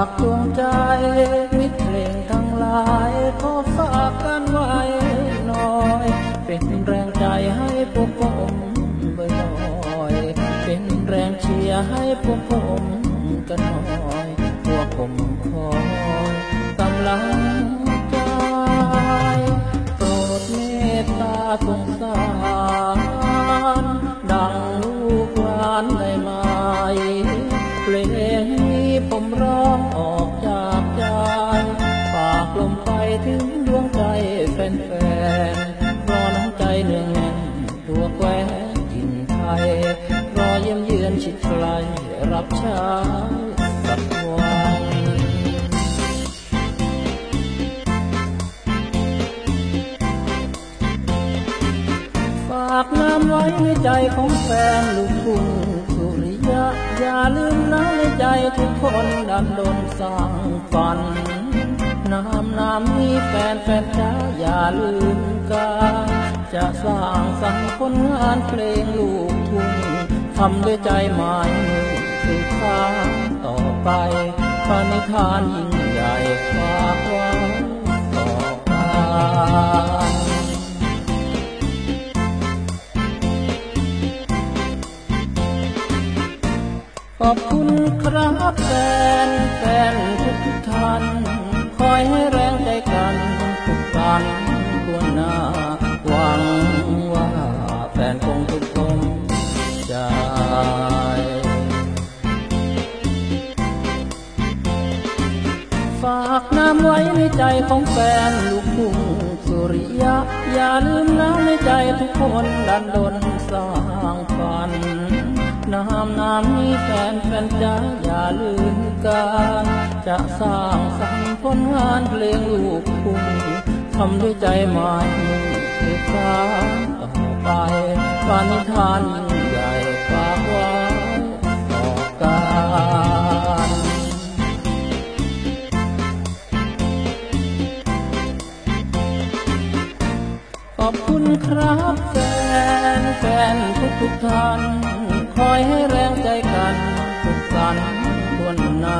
ากดวงใจมิตรเพลงทั้งหลายขอฝากกันไว้หน่อย เป็นแรงใจให้พวกผมบ่อยเป็นแรงเชียร์ให้พวกผมกันหน่อย นแฟนๆรอน้ำใจเนืองแน่นตัวแควนกินไทย รอเยี่ยมเยือนชิดไกลรับใช้สักวันฝากน้ำไว้ในใจของแฟนลูกทุ่งสุริยะ อย่าลืมนะในใจทุกคนดันดนสร้างฝัน น้ำน้ำมีแฟนแฟนจ้าอย่าลืมกันจะสร้างสรรค์ผลงานเพลงลูกทุ่งทำด้วยใจหมายมุ่งสืบทาต่อไปปณิธานยิ่งใหญ่ฝากไว้ต่อไปขอบคุณครับแฟนากน้ำไว้ในใจของแฟนลูกทุ่งสุริยะ อย่าลืมนะในใจทุกคนดันดนสร้างฝัน น้ำน้ำมีแฟนแฟนจ้าอย่าลืมกัน จะสร้างสรรค์ผลงานเพลงลูกทุ่งทำด้วยใจหมายมุ่งสืบสานต่อไปปานิธาน อบคุณครับแฟนแฟนทุกทุกท่าน คอยให้แรงใจกันทุกสันทวนหน้า